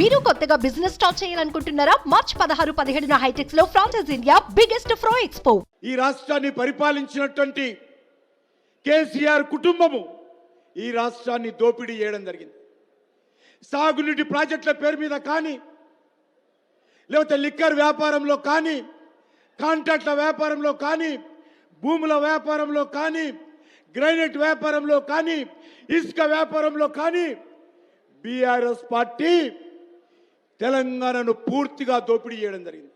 మీరు కొత్తగా business start చేయాలనుకుంటున్నారా? మార్చ్ పదహారు పదిహేడున హైటెక్స్లో franchise India biggest pro expo ఈ రాష్ట్రాన్ని పరిపాలించినటువంటి కేసీఆర్ కుటుంబము ఈ రాష్ట్రాన్ని దోపిడీ చేయడం జరిగింది. సాగునీటి ప్రాజెక్టుల పేరు మీద కానీ లేకపోతే లిక్కర్ వ్యాపారంలో కానీ కాంట్రాక్ట్ల వ్యాపారంలో కానీ భూముల వ్యాపారంలో కానీ గ్రైనేట్ వ్యాపారంలో కానీ ఇసుక వ్యాపారంలో కానీ బీఆర్ఎస్ పార్టీ తెలంగాణను పూర్తిగా దోపిడీ చేయడం జరిగింది.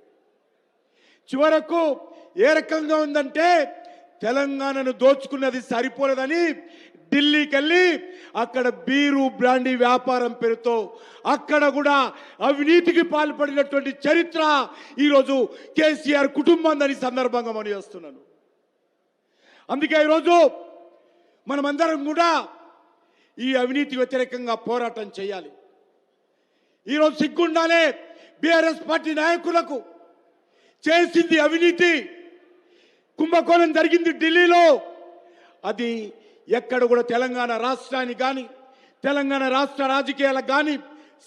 చివరకు ఏ రకంగా ఉందంటే తెలంగాణను దోచుకున్నది సరిపోలేదని ఢిల్లీకి వెళ్ళి అక్కడ బీరు బ్రాండీ వ్యాపారం పేరుతో అక్కడ కూడా అవినీతికి పాల్పడినటువంటి చరిత్ర ఈరోజు కేసీఆర్ కుటుంబం దాని సందర్భంగా మనం చేస్తున్నాను. అందుకే ఈరోజు మనమందరం కూడా ఈ అవినీతి వ్యతిరేకంగా పోరాటం చేయాలి. ఈరోజు సిగ్గుండాలే బీఆర్ఎస్ పార్టీ నాయకులకు చేసింది అవినీతి. కుంభకోణం జరిగింది ఢిల్లీలో. అది ఎక్కడ కూడా తెలంగాణ రాష్ట్రానికి కానీ తెలంగాణ రాష్ట్ర రాజకీయాలకు కానీ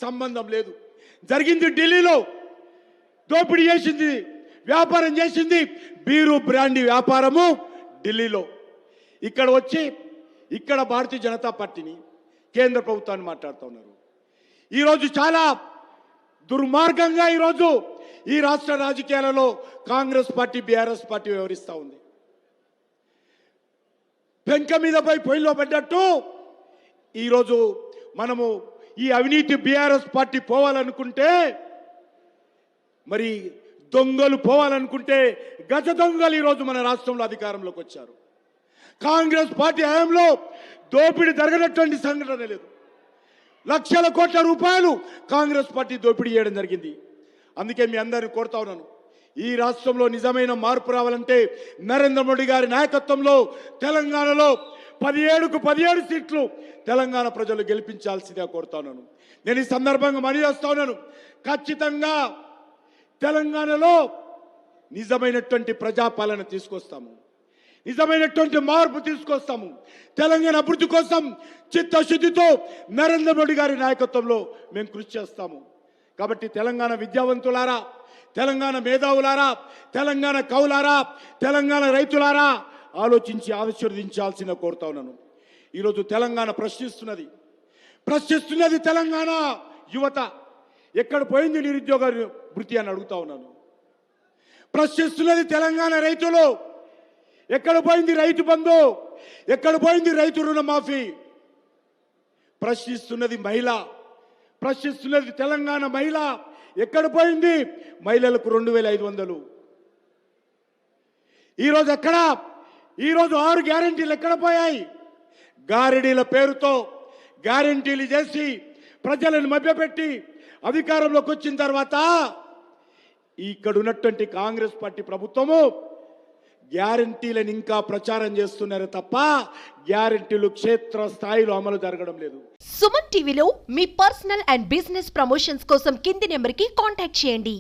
సంబంధం లేదు. జరిగింది ఢిల్లీలో. దోపిడీ చేసింది వ్యాపారం చేసింది బీరు బ్రాండి వ్యాపారము ఢిల్లీలో. ఇక్కడ వచ్చి ఇక్కడ భారతీయ జనతా పార్టీని కేంద్ర ప్రభుత్వాన్ని మాట్లాడుతూ ఉన్నారు. ఈరోజు చాలా దుర్మార్గంగా ఈరోజు ఈ రాష్ట్ర రాజకీయాలలో కాంగ్రెస్ పార్టీ బీఆర్ఎస్ పార్టీ వ్యవహరిస్తూ ఉంది. పెంక మీద పోయి పొయ్యిలో పడ్డట్టు ఈరోజు మనము ఈ అవినీతి బీఆర్ఎస్ పార్టీ పోవాలనుకుంటే మరి దొంగలు పోవాలనుకుంటే గజ దొంగలు ఈరోజు మన రాష్ట్రంలో అధికారంలోకి వచ్చారు. కాంగ్రెస్ పార్టీ హయాంలో దోపిడీ జరగనటువంటి సంఘటన లేదు. లక్షల కోట్ల రూపాయలు కాంగ్రెస్ పార్టీ దోపిడీ చేయడం జరిగింది. అందుకే మీ అందరిని కోరుతా ఉన్నాను. ఈ రాష్ట్రంలో నిజమైన మార్పు రావాలంటే నరేంద్ర మోడీ గారి నాయకత్వంలో తెలంగాణలో పదిహేడుకు పదిహేడు సీట్లు తెలంగాణ ప్రజలు గెలిపించాల్సిందిగా కోరుతా ఉన్నాను. నేను ఈ సందర్భంగా మనీ చేస్తా ఉన్నాను. ఖచ్చితంగా తెలంగాణలో నిజమైనటువంటి ప్రజాపాలన తీసుకొస్తాము. నిజమైనటువంటి మార్పు తీసుకొస్తాము. తెలంగాణ అభివృద్ధి కోసం చిత్తశుద్ధితో నరేంద్ర మోడీ గారి నాయకత్వంలో మేము కృషి చేస్తాము. కాబట్టి తెలంగాణ విద్యావంతులారా తెలంగాణ మేధావులారా తెలంగాణ కవులారా తెలంగాణ రైతులారా ఆలోచించి ఆశీర్వదించాల్సిన కోరుతా ఉన్నాను. ఈరోజు తెలంగాణ ప్రశ్నిస్తున్నది. ప్రశ్నిస్తున్నది తెలంగాణ యువత. ఎక్కడ పోయింది నిరుద్యోగ వృత్తి అని అడుగుతా ఉన్నాను. ప్రశ్నిస్తున్నది తెలంగాణ రైతులు. ఎక్కడ పోయింది రైతు బంధు? ఎక్కడ పోయింది రైతు రుణమాఫీ? ప్రశ్నిస్తున్నది మహిళ. ప్రశ్నిస్తున్నది తెలంగాణ మహిళ. ఎక్కడ పోయింది? మహిళలకు రెండు వేల ఐదు వందలు. ఈరోజు ఎక్కడ? ఈరోజు ఆరు గ్యారంటీలు ఎక్కడ పోయాయి? గారెడీల పేరుతో గ్యారంటీలు చేసి ప్రజలను మభ్యపెట్టి అధికారంలోకి వచ్చిన తర్వాత ఇక్కడ ఉన్నటువంటి కాంగ్రెస్ పార్టీ ప్రభుత్వము గ్యారంటీలను ఇంకా ప్రచారం చేస్తున్నారు తప్ప గ్యారంటీలు క్షేత్ర స్థాయిలో అమలు జరగడం లేదు. సుమన్ టీవీలో మీ పర్సనల్ అండ్ బిజినెస్ ప్రమోషన్స్ కోసం కింది నెంబర్కి కాంటాక్ట్ చేయండి.